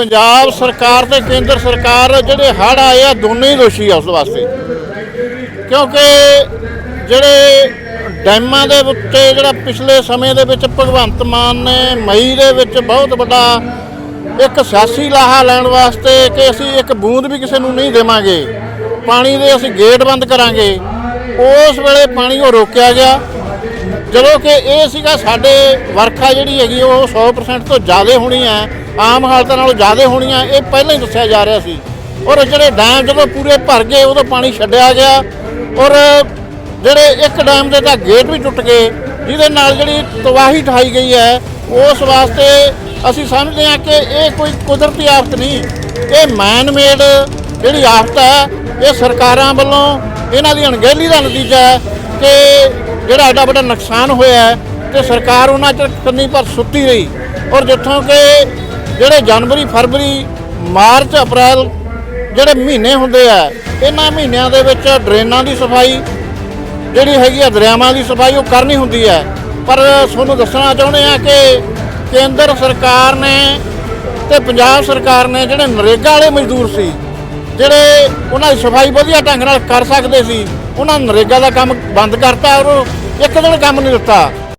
ਪੰਜਾਬ ਸਰਕਾਰ ਤੇ ਕੇਂਦਰ ਸਰਕਾਰ ਜਿਹੜੇ ਹੜ੍ਹ ਆਏ ਆ, ਦੋਨੇ ਹੀ ਦੋਸ਼ੀ ਆ ਉਸ ਵਾਸਤੇ। ਕਿਉਂਕਿ ਜਿਹੜੇ ਡੈਮਾਂ ਦੇ ਉੱਤੇ ਜਿਹੜਾ ਪਿਛਲੇ ਸਮੇਂ ਦੇ ਵਿੱਚ ਭਗਵੰਤ ਮਾਨ ਨੇ ਮਈ ਦੇ ਵਿੱਚ ਬਹੁਤ ਵੱਡਾ ਇੱਕ ਸਿਆਸੀ ਲਾਹਾ ਲੈਣ ਵਾਸਤੇ ਕਿ ਅਸੀਂ ਇੱਕ ਬੂੰਦ ਵੀ ਕਿਸੇ ਨੂੰ ਨਹੀਂ ਦੇਵਾਂਗੇ, ਪਾਣੀ ਦੇ ਅਸੀਂ ਗੇਟ ਬੰਦ ਕਰਾਂਗੇ, ਉਸ ਵੇਲੇ ਪਾਣੀ ਉਹ ਰੋਕਿਆ ਗਿਆ। ਜਦੋਂ ਕਿ ਇਹ ਸੀਗਾ ਸਾਡੇ ਵਰਖਾ ਜਿਹੜੀ ਹੈਗੀ, ਉਹ 100% ਤੋਂ ਜ਼ਿਆਦਾ ਹੋਣੀ ਹੈ। ਆਮ ਹਾਲਤਾਂ ਨਾਲੋਂ ਜ਼ਿਆਦਾ ਹੋਣੀ ਹੈ ਇਹ ਪਹਿਲਾਂ ਹੀ ਦੱਸਿਆ ਜਾ ਰਿਹਾ ਸੀ। ਔਰ ਜਿਹੜੇ ਡੈਮ ਜਦੋਂ ਪੂਰੇ ਭਰ ਗਏ, ਉਦੋਂ ਪਾਣੀ ਛੱਡਿਆ ਗਿਆ। ਔਰ ਜਿਹੜੇ ਇੱਕ ਡੈਮ ਦੇ ਤਾਂ ਗੇਟ ਵੀ ਟੁੱਟ ਗਏ, ਜਿਹਦੇ ਨਾਲ ਜਿਹੜੀ ਤਬਾਹੀ ਠਾਈ ਗਈ ਹੈ, ਉਸ ਵਾਸਤੇ ਅਸੀਂ ਸਮਝਦੇ ਹਾਂ ਕਿ ਇਹ ਕੋਈ ਕੁਦਰਤੀ ਆਫਤ ਨਹੀਂ। ਇਹ ਮੈਨ ਮੇਡ ਜਿਹੜੀ ਆਫਤ ਹੈ, ਇਹ ਸਰਕਾਰਾਂ ਵੱਲੋਂ ਇਹਨਾਂ ਦੀ ਅਣਗਹਿਲੀ ਦਾ ਨਤੀਜਾ ਹੈ ਕਿ ਜਿਹੜਾ ਐਡਾ ਵੱਡਾ ਨੁਕਸਾਨ ਹੋਇਆ ਹੈ, ਤੇ ਸਰਕਾਰ ਉਹਨਾਂ ਚ ਕੰਨੀ ਪਰ ਸੁੱਤੀ ਰਹੀ। ਔਰ ਜਿੱਥੋਂ ਕਿ ਜਿਹੜੇ ਜਨਵਰੀ, ਫਰਵਰੀ, ਮਾਰਚ, ਅਪ੍ਰੈਲ ਜਿਹੜੇ ਮਹੀਨੇ ਹੁੰਦੇ ਆ, ਇਹਨਾਂ ਮਹੀਨਿਆਂ ਦੇ ਵਿੱਚ ਡਰੇਨਾਂ ਦੀ ਸਫ਼ਾਈ ਜਿਹੜੀ ਹੈਗੀ ਆ, ਦਰਿਆਵਾਂ ਦੀ ਸਫ਼ਾਈ ਉਹ ਕਰਨੀ ਹੁੰਦੀ ਹੈ ਪਰ ਤੁਹਾਨੂੰ ਦੱਸਣਾ ਚਾਹੁੰਦੇ ਆ ਕਿ ਕੇਂਦਰ ਸਰਕਾਰ ਨੇ ਤੇ ਪੰਜਾਬ ਸਰਕਾਰ ਨੇ ਜਿਹੜੇ ਨਰੇਗਾ ਵਾਲੇ ਮਜ਼ਦੂਰ ਸੀ, ਜਿਹੜੇ ਉਹਨਾਂ ਦੀ ਸਫ਼ਾਈ ਵਧੀਆ ਢੰਗ ਨਾਲ ਕਰ ਸਕਦੇ ਸੀ, ਉਹਨਾਂ ਨਰੇਗਾ ਦਾ ਕੰਮ ਬੰਦ ਕਰਤਾ ਔਰ ਇੱਕ ਦਿਨ ਕੰਮ ਨਹੀਂ ਦਿੱਤਾ।